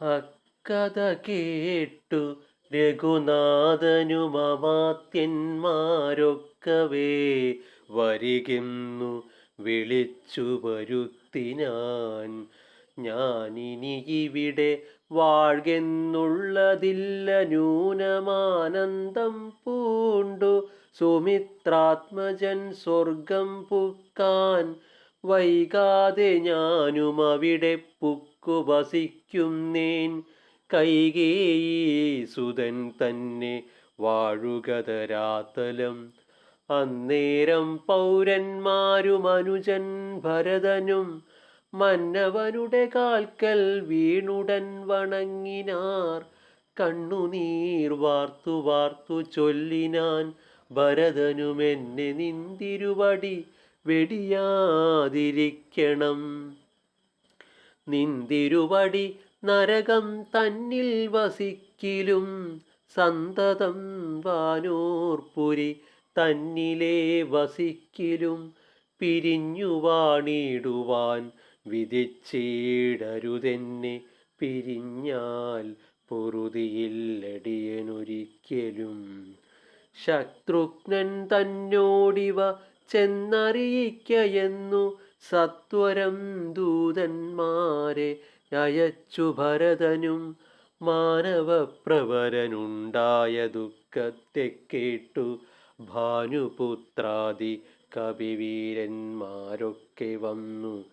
അക്കഥ കേട്ടു രഘുനാഥനുമമാത്യന്മാരൊക്കവേ വരികെന്നു വിളിച്ചു വരുത്തിനാൻ. ഞാനിനി ഇവിടെ വാഴ്കെന്നുള്ളതില്ല ന്യൂനമാനന്ദം പൂണ്ടു സുമിത്രാത്മജൻ സ്വർഗം പുക്കാൻ. വൈകാതെ ഞാനും അവിടെ പുക്കു വസിക്കുന്നേൻ. കൈകേയി സുതൻ തന്നെ വാഴുകതരാത്തലം അന്നേരം പൗരന്മാരും അനുജൻ ഭരതനും മന്നവനുടെ കാൽക്കൽ വീണുടൻ വണങ്ങിനാർ. കണ്ണുനീർ വാർത്തു വാർത്തു ചൊല്ലിനാൻ ഭരതനുമെന്നെ നിന്തിരുവടി. വെടിയാതിരിക്കണം. നിന്തിരുവടി നരകം തന്നിൽ വസിക്കിലും സന്തതം വാനൂർപുരി തന്നിലേ വസിക്കിലും പിരിഞ്ഞു വാണിടുവാൻ വിധിച്ചിടരുതെന്നെ പിരിഞ്ഞാൽ പൊറുതിയില്ലടിയനൊരിക്കലും. ശത്രുഘ്നൻ തന്നോടിവ ചെന്നറിയിക്കയെന്നു സത്വരം ദൂതന്മാരെ അയച്ചു ഭരതനും മാനവപ്രവരനുണ്ടായ ദുഃഖത്തെ കേട്ടു ഭാനുപുത്രാദി കവിവീരന്മാരൊക്കെ വന്നു.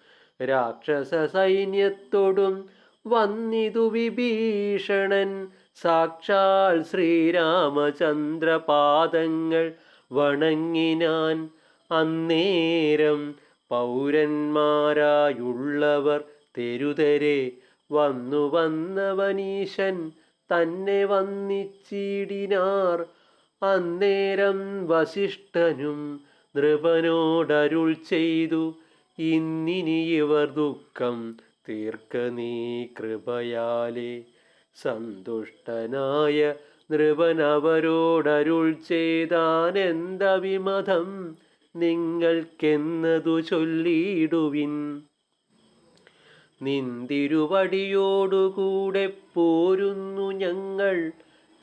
രാക്ഷസ സൈന്യത്തോടും വന്നിതു വിഭീഷണൻ. സാക്ഷാൽ ശ്രീരാമചന്ദ്രപാദങ്ങൾ വണങ്ങിനാൻ അന്നേരം പൗരന്മാരായുള്ളവർ തെരുതരെ വന്നു വന്നവനീശൻ തന്നെ വന്നിച്ചിടിനാർ. അന്നേരം വസിഷ്ഠനും നൃപനോടരുൾ ചെയ്തു ഇന്നിനി ഇവർ ദുഃഖം തീർക്ക നീ കൃപയാലെ. സന്തുഷ്ടനായ നൃപനവരോടരുൾ ചെയ്താനെന്തവിമതം? നിങ്ങൾക്കെന്നതു ചൊല്ലിയിടുവിൻ. നിന്തിരുവടിയോടുകൂടെ പോരുന്നു ഞങ്ങൾ.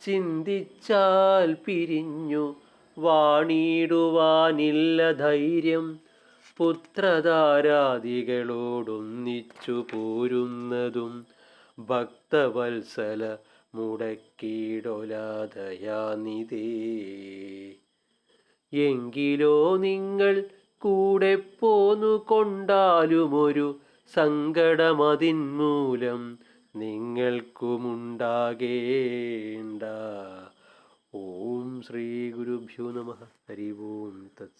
ചിന്തിച്ചാൽ പിരിഞ്ഞു. വാണിടുവാനില്ല ധൈര്യം. പുത്രധാരാദികളോടൊന്നിച്ചു പോരുന്നതും ഭക്തവത്സല മുടക്കിടൊലാതയാനിതേ എങ്കിലോ നിങ്ങൾ കൂടെ പോന്നു കൊണ്ടാലുമൊരു സങ്കടമതിൻ മൂലം നിങ്ങൾക്കുമുണ്ടാകേണ്ട. ഓം ശ്രീ ഗുരുഭ്യോ നമ. ഹരി ഓം തത്സ